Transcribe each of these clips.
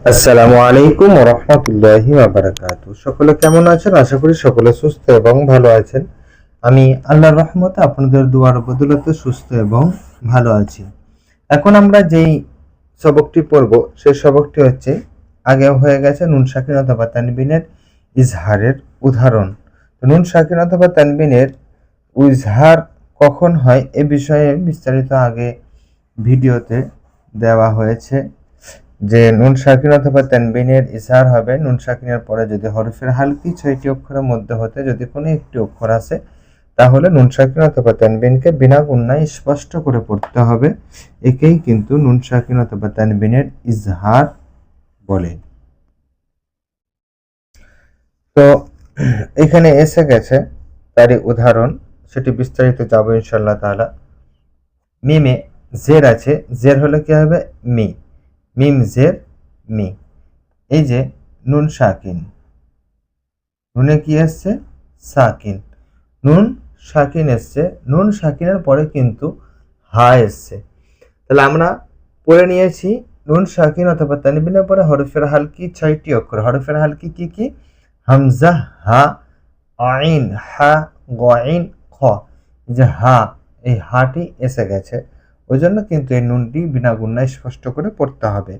আসসালামু আলাইকুম রহমতুল্লাহি বারাকাতু সকলে কেমন আছেন? আশা করি সকলে সুস্থ এবং ভালো আছেন। আমি আল্লাহর রহমতে আপনাদের দুয়ার বদলতে সুস্থ এবং ভালো আছি। এখন আমরা যেই সবকটি পড়ব, সেই সবকটি হচ্ছে আগে হয়ে গেছে নুন সাকিন অথবা তানবিনের ইজহারের উদাহরণ। নুন সাকিন অথবা তানবিনের ইজহার কখন হয় এ বিষয়ে বিস্তারিত আগে ভিডিওতে দেওয়া হয়েছে। যে নুন সাকিন অথবা তানবিনের ইসার হবে, নুন সাকিনের পরে যদি হরফের হালকি ছয়টি অক্ষরের মধ্যে হতে যদি কোনো একটি অক্ষর আছে তাহলে নুন সাকিন অথবা তানবিনকে বিনা গুণায় স্পষ্ট করে পড়তে হবে। একেই কিন্তু নুন সাকিন অথবা তানবিনের ইজহার বলে। তো এখানে এসে গেছে তারই উদাহরণ, সেটি বিস্তারিত যাব ইনশাল্লাহ তাআলা। মিমে জের আছে, জের হলে কি হবে? মি। মিম জের মি। এই যে নুন সাকিন নুনে কি এসছে? সাকিন নুন সাকিন এসছে। নুন সাকিনের পরে কিন্তু হা এসছে। তাহলে আমরা পড়ে নিয়েছি নুন সাকিন অথবা তানবিনের পরে হরফের হালকি ছয়টি অক্ষর। হরফের হালকি কি কি হামজা, হা, আইন, হা গইন খ। যে হা, এই হাটি এসে গেছে। ওই জন্য কিন্তু এই নুনটি বিনা গুণায় স্পষ্ট করে পড়তে হবে।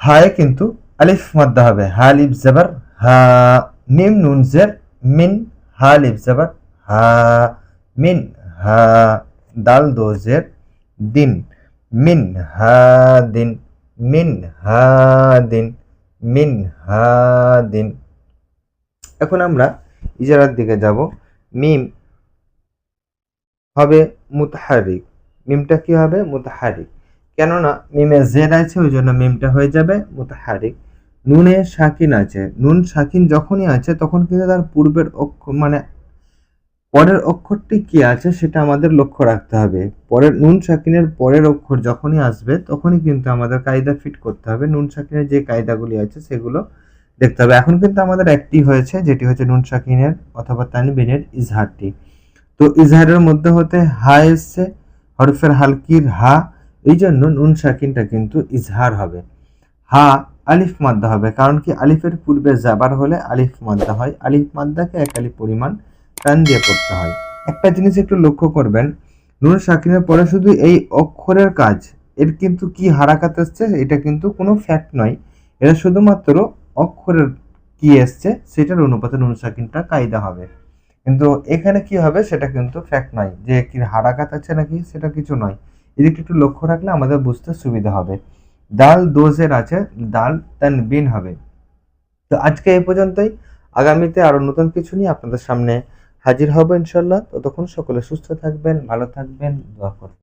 হায় কিন্তু আলিফ মাদ্দা হবে। হা, লিফ, জাবার, হা। মিম নুন, জের, মিন, হা, লিফ, জাবার, হা। মিন, হা। দাল, দো, জের, দিন। মিন, হা, দিন। মিন, হা, দিন। মিন, হা, দিন। এখন আমরা ইজারার দিকে যাব। মিম হবে মুতাহারিক। মিমটা কি হবে? মুতাহারিক। কেননা মিমে জের আছে ওই জন্য মিমটা হয়ে যাবে মুতাহারিক। নুনে শাকিন আছে। নুন শাকিন যখনই আছে, তখন কিন্তু তার পূর্বের অক্ষর মানে পরের অক্ষরটি কি আছে সেটা আমাদের লক্ষ্য রাখতে হবে। পরের নুন সাকিনের পরের অক্ষর যখনই আসবে, তখনই কিন্তু আমাদের কায়দা ফিট করতে হবে। নুন সাকিনের যে কায়দাগুলি আছে, সেগুলো দেখতে হবে। এখন কিন্তু আমাদের একটি হয়েছে, যেটি হচ্ছে নুন সাকিনের অথবা তানবিনের ইজহারটি। তো ইজহারের মধ্যে হতে হা এসছে, হরফের হালকির হা এই জন্য নুন সাকিনটা কিন্তু ইজহার হবে। হা, আলিফ মাদ্দা হবে, কারণ কি আলিফের পূর্বে জাবার হলে আলিফ মাদ্দা হয়। আলিফ মাদ্দাকে এক আলিফ পরিমাণ টান দিয়ে পড়তে হয়। একটা জিনিস একটু লক্ষ্য করবেন, নুন সাকিনের পরে শুধু এই অক্ষরের কাজ, এর কিন্তু কি হারাকাত এসছে এটা কিন্তু কোনো ফ্যাক্ট নয়। এটা শুধুমাত্র অক্ষরের কি এসছে, সেটার অনুপাতে নুন সাকিনটা কায়দা হবে। কিন্তু এখানে কি হবে সেটা কিন্তু ফ্যাক্ট নয়। যে কি হারাকাত আছে নাকি সেটা কিছু নয়। এদিকে একটু লক্ষ্য রাখলে আমাদের বুঝতে সুবিধা হবে। দাল দোজের আছে, দাল তানবিন হবে। তো আজকে এ পর্যন্তই। আগামীতে আরও নতুন কিছু নিয়ে আপনাদের সামনে হাজির হব ইনশাল্লাহ ততক্ষণ সকলে সুস্থ থাকবেন, ভালো থাকবেন, দোয়া করবেন